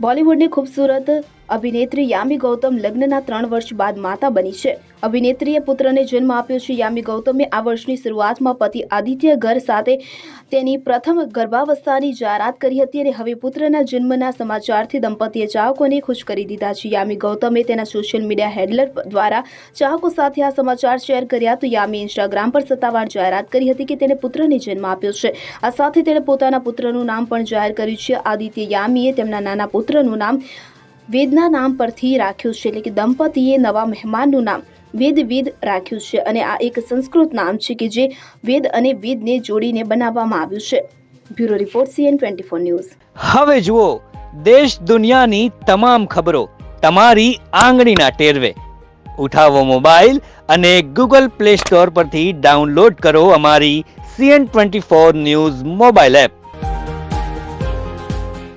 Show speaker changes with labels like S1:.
S1: બોલિવૂડની ખૂબસૂરત અભિનેત્રી યામી ગૌતમ લગ્નના ત્રણ વર્ષ બાદ માતા બની છે. અભિનેત્રીએ પુત્રને જન્મ આપ્યો છે. યામી ગૌતમે આ વર્ષની શરૂઆતમાં પતિ આદિત્ય ઘર સાથે તેની પ્રથમ ગર્ભાવસ્થાની જાહેરાત કરી હતી અને હવે પુત્રના જન્મના સમાચારથી દંપતીએ ચાહકોને ખુશ કરી દીધા છે. યામી ગૌતમે તેના સોશિયલ મીડિયા હેન્ડલર દ્વારા ચાહકો સાથે આ સમાચાર શેર કર્યા. તો યામી ઇન્સ્ટાગ્રામ પર સત્તાવાર જાહેરાત કરી હતી કે તેણે પુત્રને જન્મ આપ્યો છે. આ સાથે તેણે પોતાના પુત્રનું નામ પણ જાહેર કર્યું છે. આદિત્ય યામીએ તેમના નાના પુત્રનું નામ વેદના નામ પરથી રાખ્યું છે, એટલે કે દંપતીએ નવા મહેમાનનું નામ વેદ વેદ રાખ્યું છે. અને આ એક સંસ્કૃત નામ છે કે જે વેદ અને વેદને જોડીને બનાવવામાં આવ્યું છે. Bureau report CN twenty four news.
S2: હવે જુઓ, દેશ દુનિયાની તમામ ખબરો તમારી આંગળીના ટેરવે. ઉઠાવો મોબાઈલ અને ગૂગલ પ્લે સ્ટોર પરથી ડાઉનલોડ કરો અમારી CN twenty four news mobile app.